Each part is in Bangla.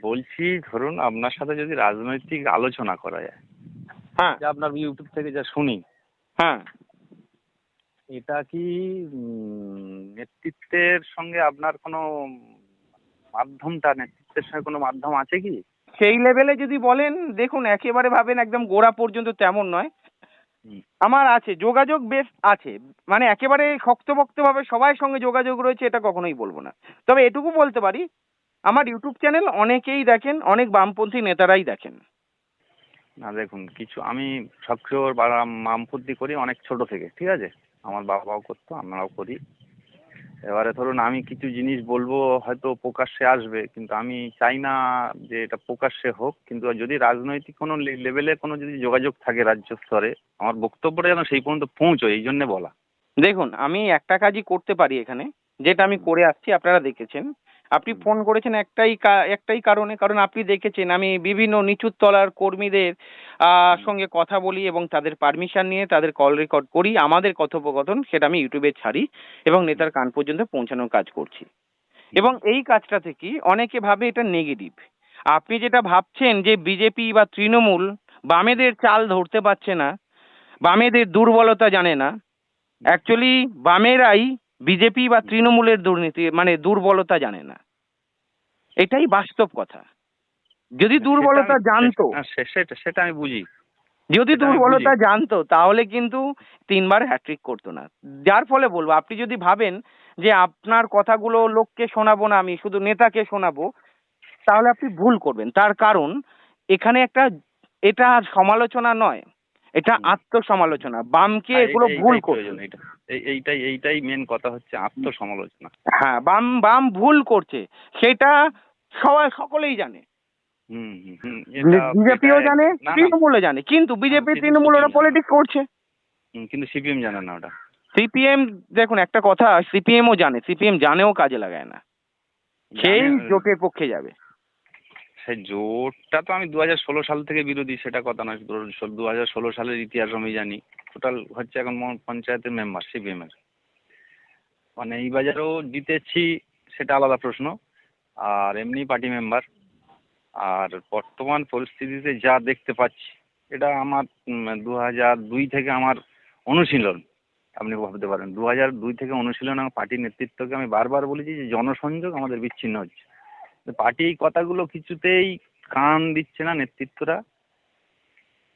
বলছি ধরুন আপনার সাথে যদি রাজনৈতিক আলোচনা করা যায়। হ্যাঁ। যে আপনার ইউটিউব থেকে যা শুনি। হ্যাঁ। এটা কি নেতৃত্বের সঙ্গে আপনার কোনো মাধ্যমটা নেতৃত্বের সঙ্গে কোনো মাধ্যম আছে কি? সেই লেভেলে যদি বলেন দেখুন একেবারে ভাবেন একদম গোড়া পর্যন্ত তেমন নয়। আমার আছে যোগাযোগ বেশ আছে। মানে একেবারে শক্তপোক্তভাবে সবার সঙ্গে যোগাযোগ রয়েছে এটা কখনোই বলব না। তবে এটুকু বলতে পারি আমার ইউটিউব চ্যানেল অনেকেই দেখেন অনেক বামপন্থী নেতারাই দেখেন। না দেখুন কিছু আমি সক্রিয় বা মামপন্থী করি অনেক ছোট থেকে ঠিক আছে? আমার বাবাও করতো আমরাও করি। এবারে ধরুন আমি কিছু জিনিস বলব হয়তো প্রকাশ্যে আসবে কিন্তু আমি চাই না যে এটা প্রকাশ্যে হোক কিন্তু যদি রাজনৈতিক কোনো লেভেলে কোনো যদি যোগাযোগ থাকে রাজ্য স্তরে আমার বক্তব্যটা যেন সেই পর্যন্ত পৌঁছয় এই জন্যে বলা। দেখুন আমি একটা কাজই করতে পারি এখানে যেটা আমি করে আসছি আপনারা দেখেছেন। আপনি ফোন করেছেন একটাই একটাই কারণে, কারণ আপনি দেখেছেন আমি বিভিন্ন নিচুর তলার কর্মীদের সঙ্গে কথা বলি এবং তাদের পারমিশন নিয়ে তাদের কল রেকর্ড করি, আমাদের কথোপকথন সেটা আমি ইউটিউবে ছাড়ি এবং নেতার কান পর্যন্ত পৌঁছানোর কাজ করছি। এবং এই কাজটা থেকে অনেকে ভাবে এটা নেগেটিভ আপনি যেটা ভাবছেন যে বিজেপি বা তৃণমূল বামেদের চাল ধরতে পারছে না, বামেদের দুর্বলতা জানে না অ্যাকচুয়ালি বামেরাই বিজেপি বা তৃণমূলের দুর্নীতি মানে দুর্বলতা জানে না। এটাই বাস্তব কথা। যদি দুর্বলতা জানতো সেটা সেটা আমি বুঝি। যদি দুর্বলতা জানতো তাহলে কিন্তু তিনবার হ্যাট্রিক করতো না। যার ফলে বলব আপনি যদি ভাবেন যে আপনার কথাগুলো লোককে শোনাবো না আমি শুধু নেতাকে শোনাবো তাহলে আপনি ভুল করবেন। তার কারণ এখানে একটা এটা সমালোচনা নয়। এটা আত্মসমালোচনা। বামকে এগুলো ভুল করছে। এই- এইটাই এইটাই মেন কথা হচ্ছে আত্মসমালোচনা। হ্যাঁ বাম বাম ভুল করছে। সেটা সবাই সকলেই জানে। বিজেপিও জানে তৃণমূলও জানে। কিন্তু বিজেপি তৃণমূল ওরা পলিটিক্স করছে। কিন্তু সিপিএম জানে না ওটা। সিপিএম দেখুন একটা কথা সিপিএমও জানে। সিপিএম জানেও কাজে লাগায় না। সেই জোটের পক্ষে যাবে। সেই জোটটা তো আমি দু হাজার ষোলো সাল থেকে বিরোধী, সেটা কথা নয়। দু হাজার ষোলো সালের ইতিহাস আমি জানি। টোটাল হচ্ছে এখন পঞ্চায়েতের মেম্বার সিপিএম এর। মানে এই বাজারেও জিতেছি, সেটা আলাদা প্রশ্ন। আর এমনি পার্টি মেম্বার আর বর্তমান পরিস্থিতিতে যা দেখতে পাচ্ছি, এটা আমার দু হাজার দুই থেকে আমার অনুশীলন। আপনি ভাবতে পারেন দু হাজার দুই থেকে অনুশীলন আমার পার্টির নেতৃত্বকে আমি বারবার বলেছি যে জনসংযোগ আমাদের বিচ্ছিন্ন হচ্ছে। পার্টি এই কথাগুলো কিছুতেই কান দিচ্ছে না নেতৃত্বরা।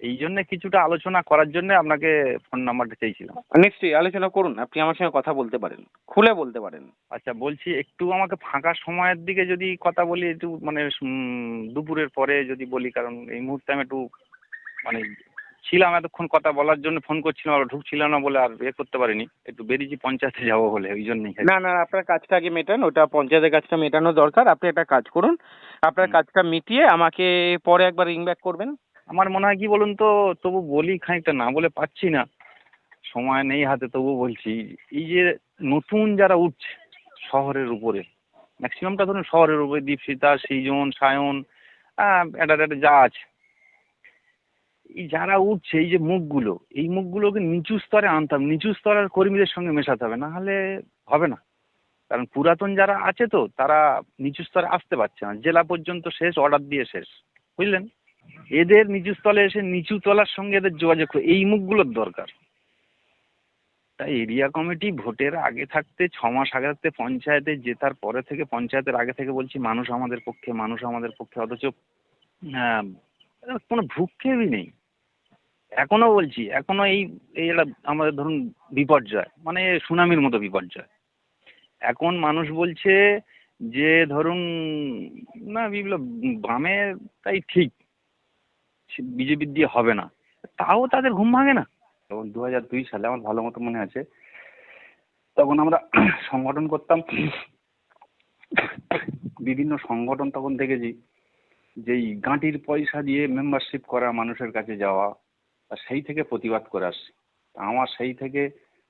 এই জন্য কিছুটা আলোচনা করার জন্য আপনাকে ফোন নাম্বারটা চেয়েছিলাম নিশ্চয়ই আলোচনা করুন আপনি আমার সঙ্গে কথা বলতে পারেন খুলে বলতে পারেন। আচ্ছা বলছি একটু আমাকে ফাঁকা সময়ের দিকে যদি কথা বলি একটু মানে দুপুরের পরে যদি বলি কারণ এই মুহূর্তে আমি একটু মানে ছিলাম এতক্ষণ কথা বলার জন্য ফোন করছিলাম আর ঢুকছিলাম না বলে আর এ করতে পারিনি। একটু বেরিয়েছি পঞ্চায়েতে যাব বলে ওই জন্যই না না আপনার কাজটা আগে মেটান ওটা পঞ্চায়েতের কাজটা মেটানো দরকার আপনি একটা কাজ করুন। আপনার কাজটা মিটিয়ে আমাকে পরে একবার রিং ব্যাক করবেন। আমার মনে হয় কি বলুন তো তবু বলি খানিকটা না বলে পাচ্ছি না। সময় নেই হাতে তবু বলছি এই যে নতুন যারা উঠছে শহরের উপরে ম্যাক্সিমামটা ধরুন শহরের উপরে দীপশিতা সৃজন সায়ন এটা যা আছে এই যারা উঠছে, এই যে মুখগুলো, এই মুখগুলোকে নিচু স্তরে আনতে হবে। নিচু স্তরের কর্মীদের সঙ্গে মেশাতে হবে, নাহলে হবে না। কারণ পুরাতন যারা আছে তো, তারা নিচু স্তরে আসতে পারছে না। জেলা পর্যন্ত শেষ অর্ডার দিয়ে শেষ। বুঝলেন? এদের নিচু স্তলে এসে নিচু তলার সঙ্গে এদের যোগাযোগ এই মুখগুলোর দরকার। তাই এরিয়া কমিটি ভোটের আগে থাকতে, ছ মাস আগে থাকতে, পঞ্চায়েতে জেতার পরে থেকে, পঞ্চায়েতের আগে থেকে বলছি, মানুষ আমাদের পক্ষে, মানুষ আমাদের পক্ষে, অথচ কোনো ভ্রুক্ষেপই নেই। এখনও বলছি এখনও এই এই একটা আমাদের ধরুন বিপর্যয় মানে সুনামির মতো বিপর্যয়। এখন মানুষ বলছে যে ধরুন, না, বিপ্লব তাই ঠিক বিজেপির দিয়ে হবে না। তাও তাদের ঘুম ভাঙে না। তখন দু হাজার দুই সালে আমার ভালো মতো মনে আছে, তখন আমরা সংগঠন করতাম। বিভিন্ন সংগঠন তখন দেখেছি, যেই গাঁটির পয়সা দিয়ে মেম্বারশিপ করা মানুষের কাছে যাওয়া আর সেই থেকে প্রতিবাদ করে আসছি। আমার সেই থেকে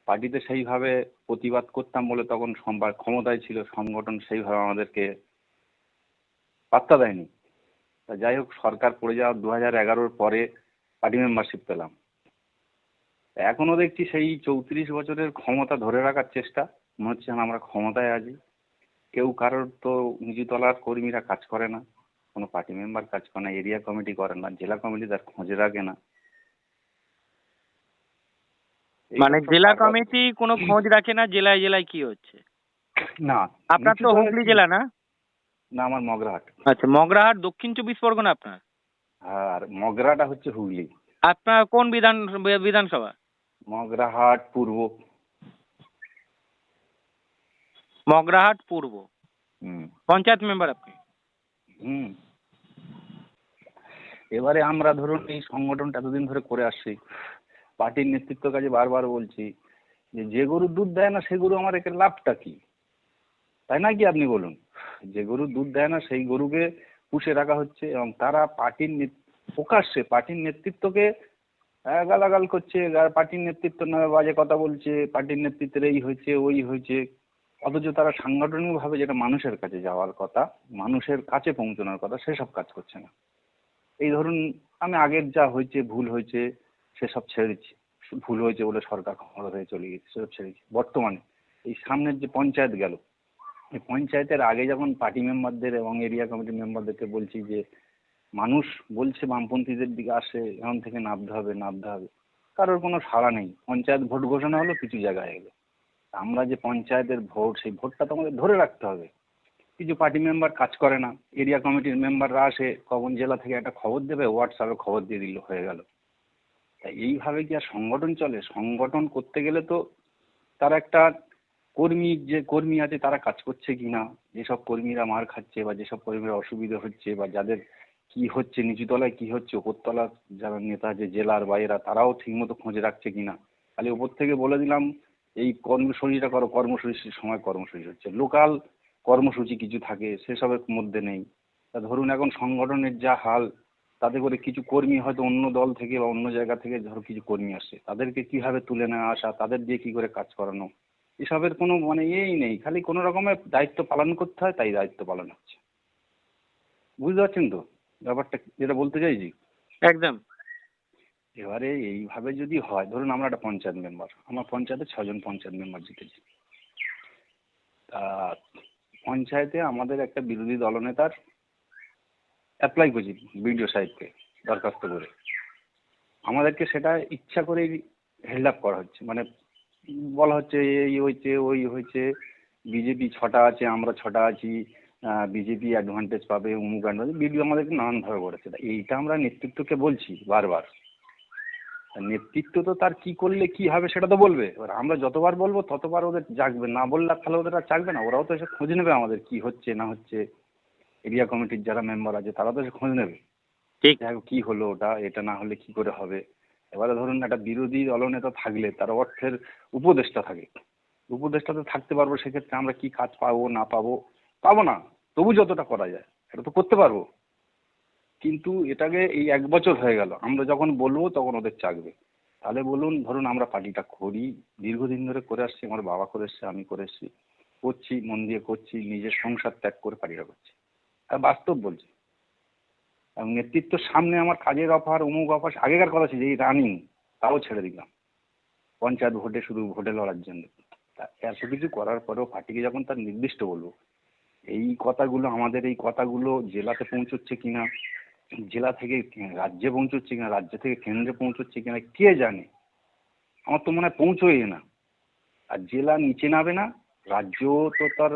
পার্টিতে সেইভাবে প্রতিবাদ করতাম বলে তখন ক্ষমতায় ছিল সংগঠন সেইভাবে আমাদেরকে পাত্তা দেয়নি। তা যাই হোক, সরকার পড়ে যাওয়া দু হাজার এগারোর পরে পার্টি মেম্বারশিপ পেলাম। এখনও দেখছি সেই চৌত্রিশ বছরের ক্ষমতা ধরে রাখার চেষ্টা। মনে হচ্ছে আমরা ক্ষমতায় আছি। কেউ কারোর তো নিচুতলার কর্মীরা কাজ করে না। কোনো পার্টি মেম্বার কাজ করে না এরিয়া কমিটি করে না, জেলা কমিটি তার খোঁজ রাখে না। মানে জেলা কমিটি কোনো খোঁজ রাখে না জেলায় জেলায় কি হচ্ছে? না। আপনার তো হুগলি জেলা না? না আমার মগরাহাট। আচ্ছা মগরাহাট দক্ষিণ চব্বিশ পরগনা আপনার? আর মগরাটা হচ্ছে হুগলি। আপনার কোন বিধান বিধানসভা? মগরাহাট পূর্ব। মগরাহাট পূর্ব। হুম। পঞ্চায়েত মেম্বার আপনি? হুম। এবারে আমরা ধরুন এই সংগঠনটা এতদিন ধরে করে আসছি। পার্টির নেতৃত্ব কাজে বারবার বলছি যে যে গরু দুধ দেয় না সে গরু আমার একে লাভটা কি? তাই না কি আপনি বলুন? যে গরু দুধ দেয় না, সেই গরুকে পুষে রাখা হচ্ছে এবং তারা পার্টির প্রকাশ্যে পার্টির নেতৃত্বকে গালাগাল করছে পার্টির নেতৃত্ব নামে বাজে কথা বলছে, পার্টির নেতৃত্বের এই হয়েছে, ওই হয়েছে। অথচ তারা সাংগঠনিকভাবে যেটা মানুষের কাছে যাওয়ার কথা, মানুষের কাছে পৌঁছানোর কথা, সেসব কাজ করছে না। এই ধরুন, আমি আগের যা হয়েছে, ভুল হয়েছে সেসব ছেড়ে দিচ্ছি। ভুল হয়েছে বলে সরকার ক্ষমতা হয়ে চলে গেছে সেসব ছেড়ে দিচ্ছে। বর্তমানে এই সামনের যে পঞ্চায়েত গেল, এই পঞ্চায়েতের আগে যখন পার্টি মেম্বারদের এবং এরিয়া কমিটি মেম্বারদেরকে বলছি যে, মানুষ বলছে বামপন্থীদের দিকে আসে, এখন থেকে নামতে হবে নামতে হবে, কারোর কোনো সাড়া নেই। পঞ্চায়েত ভোট ঘোষণা হলো কিছু জায়গায় এলো আমরা যে পঞ্চায়েতের ভোট, সেই ভোটটা তো আমাদের ধরে রাখতে হবে। কিছু পার্টি মেম্বার কাজ করে না এরিয়া কমিটির মেম্বাররা আসে, কখন জেলা থেকে একটা খবর দেবে হোয়াটসঅ্যাপে খবর দিয়ে দিল, হয়ে গেল। এইভাবে কি আর সংগঠন চলে? সংগঠন করতে গেলে তো তার একটা কর্মী যে কর্মী আছে তারা কাজ করছে কি না? যেসব কর্মীরা মার খাচ্ছে বা যেসব কর্মীরা অসুবিধা হচ্ছে বা যাদের কি হচ্ছে, নিচুতলায় কি হচ্ছে ওপরতলার যারা নেতা আছে, জেলার বাইরা তারাও ঠিকমতো খোঁজ রাখছে কি না? খালি ওপর থেকে বলে দিলাম, এই কর্মসূচিটা করো, কর্মসূচির সময় কর্মসূচি হচ্ছে। লোকাল কর্মসূচি কিছু থাকে, সেসবের মধ্যে নেই। তা ধরুন এখন সংগঠনের যা হাল তাতে করে কিছু কর্মী হয়তো অন্য দল থেকে বা অন্য জায়গা থেকে ধরো কিছু কর্মী আসে তাদেরকে কীভাবে তুলে নেওয়া আসা তাদের দিয়ে কি করে কাজ করানো এসবের কোনো মানে ইয়েই নেই খালি কোনো রকমের দায়িত্ব পালন করতে হয় তাই দায়িত্ব পালন হচ্ছে। বুঝতে পারছেন তো ব্যাপারটা যেটা বলতে চাইছি? একদম। এবারে এইভাবে যদি হয় ধরুন আমরা একটা পঞ্চায়েত মেম্বার আমার পঞ্চায়েতে ছজন পঞ্চায়েত মেম্বার জিতেছি। তা পঞ্চায়েতে আমাদের একটা বিরোধী দলনেতার অ্যাপ্লাই করছি বিডিও সাহেবকে দরখাস্ত করে। আমাদেরকে সেটা ইচ্ছা করেই হেল্ড আপ করা হচ্ছে। মানে বলা হচ্ছে এই হয়েছে, ওই হয়েছে বিজেপি ছটা আছে, আমরা ছটা আছি বিজেপি অ্যাডভান্টেজ পাবে উমুক অ্যাডভান্টেজ বিডিও আমাদেরকে নানানভাবে করেছে। এইটা আমরা নেতৃত্বকে বলছি বারবার। নেতৃত্ব তো তার কি করলে কি হবে সেটা তো বলবে। এবার আমরা যতবার বলব ততবার ওদের জাগবে। না বললে তাহলে ওদের আর জাগবে না। ওরাও তো এসে খোঁজ নেবে আমাদের কি হচ্ছে, না হচ্ছে। এরিয়া কমিটির যারা মেম্বার আছে তারা তো খোঁজ নেবে। ঠিক। দেখো কি হলো ওটা এটা না হলে কি করে হবে? এবারে ধরুন একটা বিরোধী দলনেতা থাকলে তার অর্থের উপদেষ্টা থাকে। উপদেষ্টা তো থাকতে পারব সেক্ষেত্রে আমরা কি কাজ পাবো না পাবো? পাবো না। তবু যতটা করা যায় সেটা তো করতে পারব। কিন্তু এটাকে এই এক বছর হয়ে গেল আমরা যখন বলব তখন ওদের চাকবে। তাহলে বলুন ধরুন আমরা পার্টিটা করি দীর্ঘদিন ধরে করে আসছি আমার বাবা করে এসছে আমি করে এসছি করছি মন দিয়ে করছি নিজের সংসার ত্যাগ করে পার্টিটা করছি। বাস্তব বলছি। এবং নেতৃত্বর সামনে আমার কাজের অফার, অমুক অফার, আগেকার কথা ছিল, এই রানিং তাও ছেড়ে দিলাম। পঞ্চায়েত ভোটে শুধু ভোটে লড়ার জন্য। তা এত কিছু করার পরেও পার্টিকে যখন তার নির্দিষ্ট বলব, এই কথাগুলো, আমাদের এই কথাগুলো জেলাতে পৌঁছচ্ছে কিনা, জেলা থেকে রাজ্যে পৌঁছচ্ছে কিনা, রাজ্য থেকে কেন্দ্রে পৌঁছচ্ছে কিনা, কে জানে? আমার তো মনে হয় পৌঁছোই না। আর জেলা নিচে নামে না, রাজ্য তো তার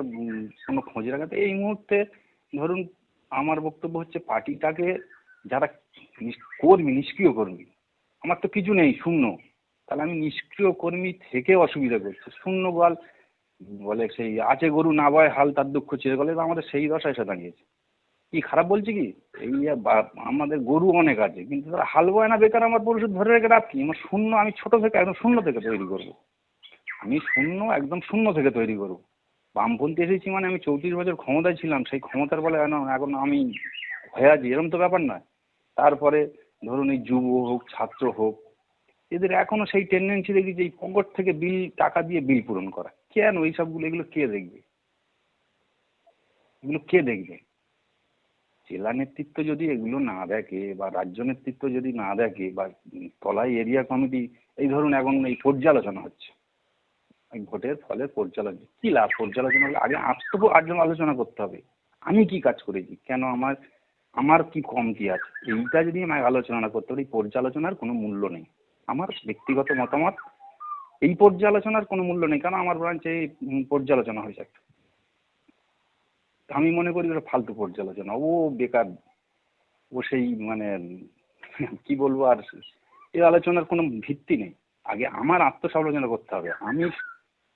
কোনো খোঁজ রাখা তো এই মুহূর্তে ধরুন, আমার বক্তব্য হচ্ছে পার্টিটাকে যারা কর্মী, নিষ্ক্রিয় কর্মী, আমার তো কিছু নেই, শূন্য। তাহলে আমি নিষ্ক্রিয় কর্মী থেকে অসুবিধা করছি। শূন্য বল, বলে সেই আছে গরু না বয়, হাল তার দুঃখ চিরে গেলে আমাদের সেই দশা এসে দাঁড়িয়েছে। কি খারাপ বলছি কি? এই আমাদের গরু অনেক আছে, কিন্তু তারা হাল বয় না বেকার আমার পরিষদ ধরে রেখে রাখি আমার শূন্য, আমি ছোট থেকে, একদম শূন্য থেকে তৈরি করব। আমি শূন্য, একদম শূন্য থেকে তৈরি করব। বামপন্থী এসেছি মানে আমি চৌত্রিশ বছর ক্ষমতায় ছিলাম, সেই ক্ষমতার বলে এখন এখন আমি হয়ে আছি, এরকম তো ব্যাপার নয়। তারপরে ধরুন এই যুব হোক, ছাত্র হোক, এদের এখনও সেই টেন্ডেন্সি দেখি যে এই পকেট থেকে বিল, টাকা দিয়ে বিল পূরণ করা। কেন এই সবগুলো, এগুলো কে দেখবে? এগুলো কে দেখবে? জেলা নেতৃত্ব যদি এগুলো না দেখে বা রাজ্য নেতৃত্ব যদি না দেখে বা তলায় এরিয়া কমিটি, এই ধরুন এখন এই পর্যালোচনা হচ্ছে। ভোটের ফলে পর্যালোচনা কি লাভ? পর্যালোচনা হলে আগে আজ তো আজ আলোচনা করতে হবে। আমি কি কাজ করেছি? কেন আমার আমার কি কম কি আছে? এইটা যদি আমি আলোচনা করতে পারি, পর্যালোচনার কোনো মূল্য নেই। আমার ব্যক্তিগত মতামত, এই পর্যালোচনার কোনো মূল্য নেই। কারণ আমার ব্রাঞ্চে পর্যালোচনা হয়েছে? একটা আমি মনে করি ওটা ফালতু পর্যালোচনা। ও বেকার, ও সেই মানে কি বলব আর এই আলোচনার কোনো ভিত্তি নেই। আগে আমার আত্মসমালোচনা করতে হবে। আমি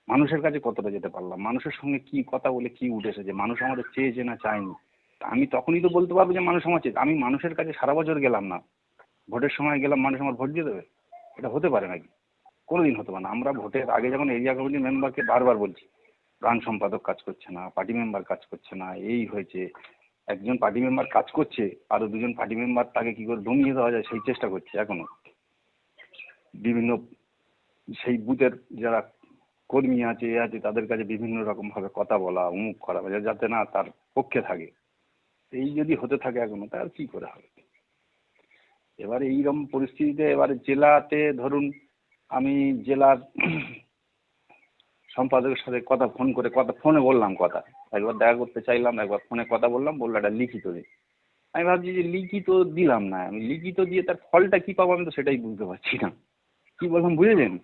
মানুষের কাছে কতটা যেতে পারলাম? মানুষের সঙ্গে কি কথা বলে কি উঠে এসেছে? মানুষ আমাদের চেয়েছে না চায়নি। আমি তখনই তো বলতে পারব যে মানুষ আমার চেয়ে, আমি মানুষের কাছে সারা বছর গেলাম না। ভোটের সময় গেলাম, মানুষ আমার ভোট দিয়ে দেবে? এটা হতে পারে নাকি? কোনোদিন হতে পারে না। আমরা ভোটের আগে যখন এরিয়া কমিটি মেম্বারকে বারবার বলছি, প্রাণ সম্পাদক কাজ করছে না, পার্টি মেম্বার কাজ করছে না, এই হয়েছে, একজন পার্টি মেম্বার কাজ করছে, আরও দুজন পার্টি মেম্বার তাকে কি করে দমিয়ে দেওয়া যায় সেই চেষ্টা করছে এখনও। বিভিন্ন সেই বুথের যারা কর্মী আছে, এ আছে, তাদের কাছে বিভিন্ন রকম ভাবে কথা বলা উমুক করা যা- যাতে না তার পক্ষে থাকে। এই যদি হতে থাকে এখনও তার কি করে হবে? এবারে এইরকম পরিস্থিতিতে এবারে জেলাতে ধরুন আমি জেলার সম্পাদকের সাথে কথা ফোন করে, কথা ফোনে বললাম কথা। একবার দেখা করতে চাইলাম, একবার ফোনে কথা বললাম, বলল একটা লিখিত দিই আমি ভাবছি যে লিখিত দিলাম না, আমি লিখিত দিয়ে তার ফলটা কি পাবো আমি তো সেটাই বুঝতে পারছি না। কি বললাম, বুঝেছেন?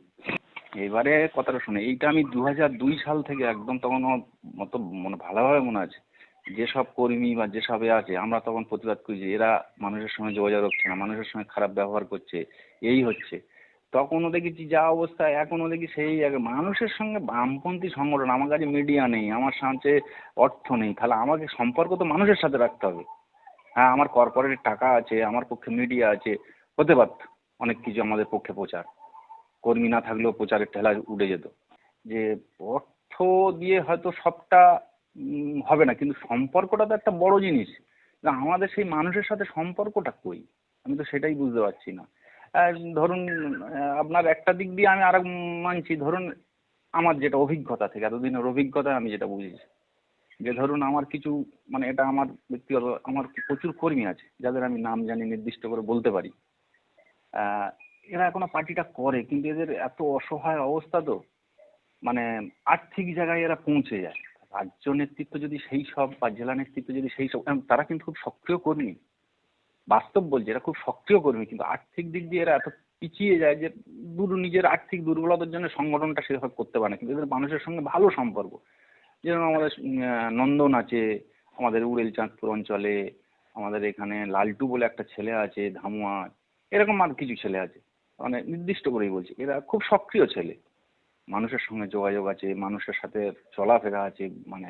এবারে কথাটা শুনে, এইটা আমি দু হাজার দুই সাল থেকে একদম তখন আমার মতো মানে ভালোভাবে মনে আছে। যেসব কর্মী বা যেসব এ আছে, আমরা তখন প্রতিবাদ করি যে এরা মানুষের সঙ্গে যোগাযোগ রাখছে না, মানুষের সঙ্গে খারাপ ব্যবহার করছে, এই হচ্ছে। তখনও দেখেছি যা অবস্থা, এখনও দেখি সেই এক- মানুষের সঙ্গে বামপন্থী সংগঠন, আমার কাছে মিডিয়া নেই, আমার সাথে অর্থ নেই, তাহলে আমাকে সম্পর্ক তো মানুষের সাথে রাখতে হবে। হ্যাঁ আমার কর্পোরেটের টাকা আছে, আমার পক্ষে মিডিয়া আছে, হতে পারত, অনেক কিছু আমাদের পক্ষে প্রচার। কর্মী না থাকলেও প্রচারের ঠেলা উঠে যেত। যে অর্থ দিয়ে হয়তো সবটা হবে না, কিন্তু সম্পর্কটা তো একটা বড় জিনিস। আমাদের সেই মানুষের সাথে সম্পর্কটা কই? আমি তো সেটাই বুঝতে পারছি না। ধরুন আপনার একটা দিক দিয়ে আমি আর মানছি, ধরুন আমার যেটা অভিজ্ঞতা থেকে, এতদিনের অভিজ্ঞতা আমি যেটা বুঝেছি। যে ধরুন আমার কিছু মানে এটা আমার ব্যক্তিগত, আমার প্রচুর কর্মী আছে, যাদের আমি নাম জানি, নির্দিষ্ট করে বলতে পারি। এরা এখনও পার্টিটা করে, কিন্তু এদের এত অসহায় অবস্থা তো মানে আর্থিক জায়গায় এরা পৌঁছে যায়। রাজ্য নেতৃত্ব যদি সেই সব বা জেলা নেতৃত্ব যদি সেই সব তারা কিন্তু খুব সক্রিয় কর্মী। বাস্তব বলছে, এরা খুব সক্রিয় কর্মী, কিন্তু আর্থিক দিক দিয়ে এরা এত পিছিয়ে যায় যে দূর, নিজের আর্থিক দুর্বলতার জন্য সংগঠনটা সেভাবে করতে পারে না। কিন্তু এদের মানুষের সঙ্গে ভালো সম্পর্ক। যেরকম আমাদের নন্দন আছে, আমাদের উড়েল চাঁদপুর অঞ্চলে, আমাদের এখানে লালটু বলে একটা ছেলে আছে, ধামুয়া, এরকম আর কিছু ছেলে আছে। মানে নির্দিষ্ট করেই বলছি, এরা খুব সক্রিয় ছেলে। মানুষের সঙ্গে যোগাযোগ আছে, মানুষের সাথে চলাফেরা আছে মানে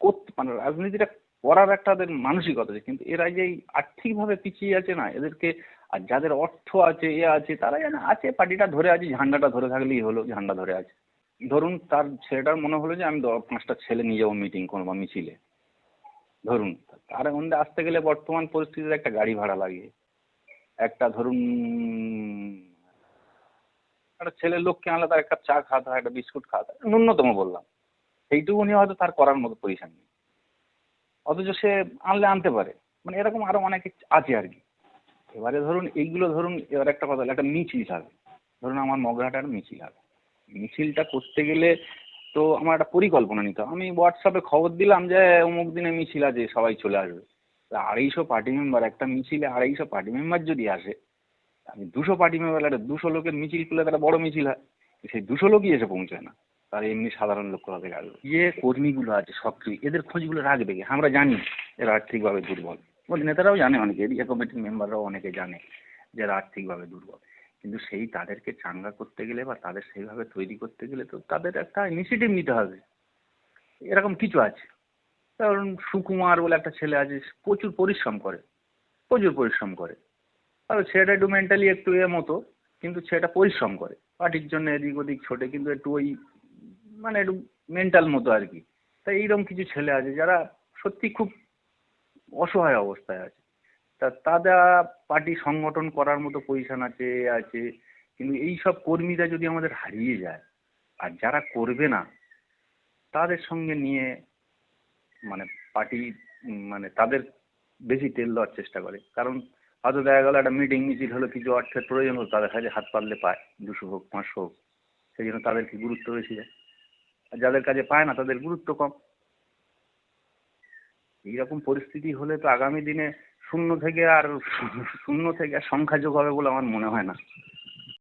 করতে মানে রাজনীতিটা করার একটা তাদের মানসিকতা আছে, কিন্তু এরা যে আর্থিকভাবে পিছিয়ে আছে না, এদেরকে আর যাদের অর্থ আছে, এ আছে, তারা যেন আছে, পার্টিটা ধরে আছে, ঝান্ডাটা ধরে থাকলেই হলো, ঝান্ডা ধরে আছে। ধরুন তার ছেলেটার মনে হলো যে, আমি পাঁচটা ছেলে নিয়ে যাব মিটিং করব বা মিছিলে। ধরুন তার মধ্যে আসতে গেলে বর্তমান পরিস্থিতিতে একটা গাড়ি ভাড়া লাগে। একটা ধরুন, একটা ছেলের লোককে আনলে তার একটা চা খাওয়াতে হয়, একটা বিস্কুট খাওয়াতে হয়, ন্যূনতম বললাম। সেইটুকু সেইটুকুনি হয়তো তার করার মতো পজিশন নেই। অথচ সে আনলে আনতে পারে। মানে এরকম আরও অনেক আছে আর কি। এবারে ধরুন, এইগুলো ধরুন, এবার একটা কথা একটা মিছিল হবে। ধরুন আমার মগরাটার মিছিল হবে। মিছিলটা করতে গেলে তো আমার একটা পরিকল্পনা নিতে হবে। আমি হোয়াটসঅ্যাপে খবর দিলাম যে, অমুক দিনে মিছিল আছে, সবাই চলে আসবে। আড়াইশো পার্টি মেম্বার একটা মিছিলে আড়াইশো পার্টি মেম্বার যদি আসে আমি দুশো পার্টি মেম্বার একটা দুশো লোকের মিছিল করলে তারা বড় মিছিল হয়। সেই দুশো লোকই এসে পৌঁছায় না। তার এমনি সাধারণ লোক কোথা থেকে আসবে? যে কর্মীগুলো আছে, সক্রিয়, এদের খোঁজগুলো রাখবে কি? আমরা জানি এরা আর্থিকভাবে দুর্বল। ওদের নেতারাও জানে অনেকে, এরিয়া কমিটির মেম্বাররাও অনেকে জানে যে এরা আর্থিকভাবে দুর্বল। কিন্তু সেই তাদেরকে চাঙ্গা করতে গেলে বা তাদের সেইভাবে তৈরি করতে গেলে তো তাদের একটা ইনিশিয়েটিভ নিতে হবে। এরকম কিছু আছে। কারণ সুকুমার বলে একটা ছেলে আছে, প্রচুর পরিশ্রম করে, প্রচুর পরিশ্রম করে। আর ছেলেটা একটু মেন্টালি একটু এ মতো, কিন্তু ছেলেটা পরিশ্রম করে। পার্টির জন্য এদিক ওদিক ছোটে, কিন্তু একটু ওই মানে একটু মেন্টাল মতো আর কি। তাই এইরকম কিছু ছেলে আছে যারা সত্যি খুব অসহায় অবস্থায় আছে। তা তারা পার্টি সংগঠন করার মতো পজিশন আছে আছে, কিন্তু এই সব কর্মীরা যদি আমাদের হারিয়ে যায়, আর যারা করবে না, তাদের সঙ্গে নিয়ে মানে পার্টি মানে তাদের বেশি তেল দেওয়ার চেষ্টা করে। কারণ হয়তো দেখা গেল একটা মিটিং মিছিল হলো, কিছু অর্থের প্রয়োজন হলো, তাদের কাছে হাত পাতলে পায়, দুশো হোক, পাঁচশো হোক। সেই জন্য তাদেরকে গুরুত্ব বেশি দেয়। আর যাদের কাছে পায় না, তাদের গুরুত্ব কম। এইরকম পরিস্থিতি হলে তো আগামী দিনে শূন্য থেকে আর শূন্য থেকে আর সংখ্যা যোগ হবে বলে আমার মনে হয় না।